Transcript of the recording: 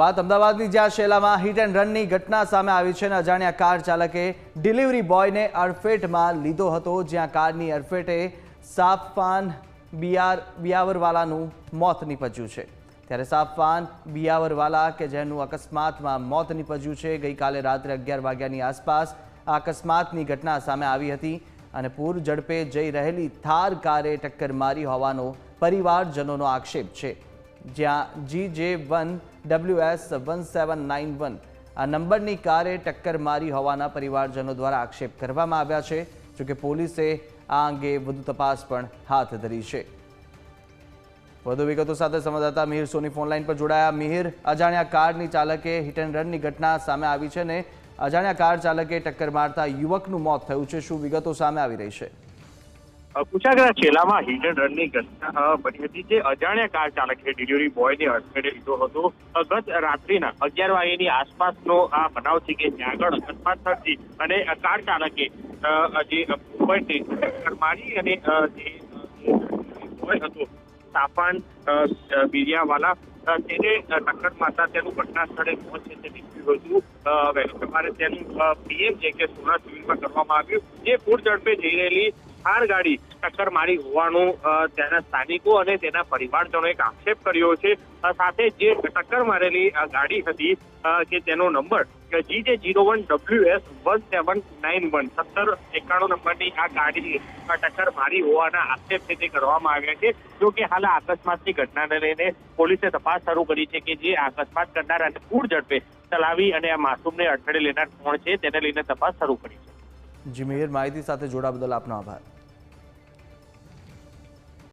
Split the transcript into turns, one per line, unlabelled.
વાત અમદાવાદની, જ્યાં શેલામાં હિટ એન્ડ રનની ઘટના સામે આવી છે અને અજાણ્યા કાર ચાલકે ડિલિવરી બોયને અડફેટમાં લીધો હતો, જ્યાં કારની અડફેટે સાફવાન બિયાર, બિયાવરવાલાનું મોત નીપજ્યું છે. ત્યારે સાફવાન બિયાવરવાલા કે જેનું અકસ્માતમાં મોત નીપજ્યું છે, ગઈકાલે રાત્રે અગિયાર વાગ્યાની આસપાસ અકસ્માતની ઘટના સામે આવી હતી અને પૂર ઝડપે જઈ રહેલી થાર કારે ટક્કર મારી હોવાનો પરિવારજનોનો આક્ષેપ છે. જ્યાં G J one W S one seven nine one આ નંબરની કારે ટક્કર મારી હોવાના પરિવારજનો દ્વારા આક્ષેપ કરવામાં આવ્યા છે, જોકે પોલીસે આ અંગે વધુ તપાસ પણ હાથ ધરી છે. વધુ વિગતો સાથે સંવાદદાતા મિહિર સોની ફોનલાઈન પર જોડાયા. મિહિર, અજાણ્યા કારની ચાલકે હિટ એન્ડ રનની ઘટના સામે આવી છે ને અજાણ્યા કાર ચાલકે ટક્કર મારતા યુવકનું મોત થયું છે. શું વિગતો સામે આવી રહી છે?
કુશાગ્રા છેલ્લામાં હિટ એન્ડ રનની ઘટના બની હતી જે અજાણ્યા કાર ચાલકે ડિલિવરી બોયને અડફેટે લીધો હતો. ગત રાત્રિના અગિયાર વાગ્યાની આસપાસનો આ બનાવ છે કે જ્યાં આગળ અકસ્માત થતી અને કાર ચાલકે જે બોયને મારી અને જે બોય હતો, તાપાન બિરિયાવાલા તેને ટક્કર મારતા તેનું ઘટના સ્થળે મોત છે હતું. વહેલી સવારે તેનું પીએમ જે કે સોના સિવિલમાં કરવામાં આવ્યું, જે પૂર ઝડપે જઈ રહેલી થાર ગાડી ટક્કર મારી હોવાનું ત્યાંના સ્થાનિકો અને તેના પરિવારજનોએ આક્ષેપ કર્યો છે. સાથે જે ટક્કર મારેલી ગાડી હતી કે તેનો number G J zero one W S one seven nine one, સત્તર એકાણું નંબરની આ ગાડી ટક્કર મારી હોવાના આક્ષેપ છે તે કરવામાં આવ્યા છે. જો કે હાલ આ અકસ્માતની ઘટનાને લઈને પોલીસે તપાસ શરૂ કરી છે કે જે અકસ્માત કરનાર અને પૂર ઝડપે ચલાવી અને આ માસૂમને અડફેટે લેનાર કોણ છે, તેને લઈને તપાસ શરૂ કરી છે.
જી માહિતી સાથે જોડા બદલ આપનો આભાર.